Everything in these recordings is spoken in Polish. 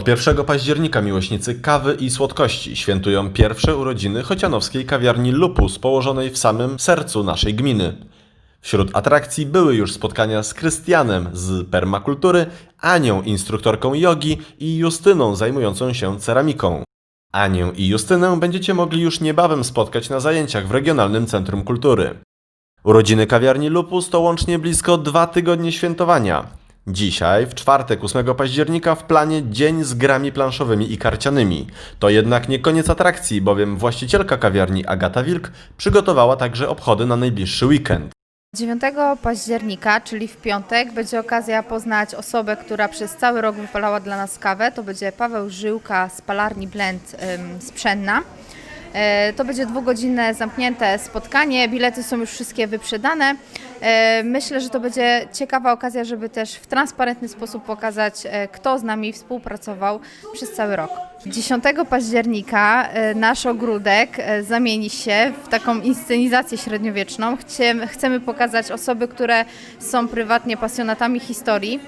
Od 1 października miłośnicy kawy i słodkości świętują pierwsze urodziny chocianowskiej kawiarni Lupus położonej w samym sercu naszej gminy. Wśród atrakcji były już spotkania z Krystianem z permakultury, Anią instruktorką jogi i Justyną zajmującą się ceramiką. Anię i Justynę będziecie mogli już niebawem spotkać na zajęciach w Regionalnym Centrum Kultury. Urodziny kawiarni Lupus to łącznie blisko dwa tygodnie świętowania. Dzisiaj, w czwartek 8 października, w planie dzień z grami planszowymi i karcianymi. To jednak nie koniec atrakcji, bowiem właścicielka kawiarni Agata Wilk przygotowała także obchody na najbliższy weekend. 9 października, czyli w piątek, będzie okazja poznać osobę, która przez cały rok wypalała dla nas kawę. To będzie Paweł Żyłka z palarni Blend ym, To będzie dwugodzinne zamknięte spotkanie. Bilety są już wszystkie wyprzedane. E, Myślę, że to będzie ciekawa okazja, żeby też w transparentny sposób pokazać, e, kto z nami współpracował przez cały rok. 10 października e, nasz ogródek e, zamieni się w taką inscenizację średniowieczną. Chcemy pokazać osoby, które są prywatnie pasjonatami historii.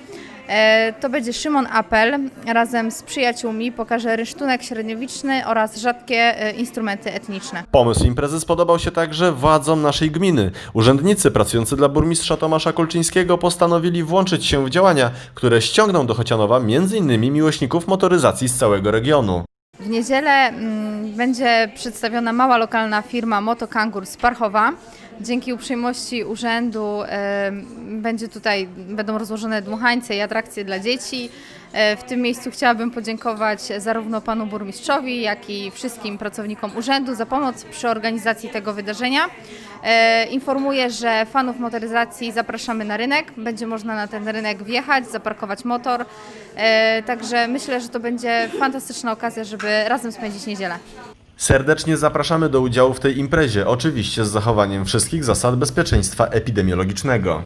E, To będzie Szymon Apel razem z przyjaciółmi pokaże rysztunek średniowieczny oraz rzadkie e, instrumenty etniczne. Pomysł imprezy spodobał się także władzom naszej gminy. Urzędnicy pracujący dla burmistrza Tomasza Kolczyńskiego postanowili włączyć się w działania, które ściągną do Chocianowa m.in. miłośników motoryzacji z całego regionu. W niedzielę mm, będzie przedstawiona mała lokalna firma Motokangur z Parchowa. Dzięki uprzejmości urzędu będzie tutaj, będą rozłożone dmuchańce i atrakcje dla dzieci. E, w tym miejscu chciałabym podziękować zarówno panu burmistrzowi, jak i wszystkim pracownikom urzędu za pomoc przy organizacji tego wydarzenia. E, informuję, że fanów motoryzacji zapraszamy na rynek. Będzie można na ten rynek wjechać, zaparkować motor. E, także myślę, że to będzie fantastyczna okazja, żeby razem spędzić niedzielę. Serdecznie zapraszamy do udziału w tej imprezie, oczywiście z zachowaniem wszystkich zasad bezpieczeństwa epidemiologicznego.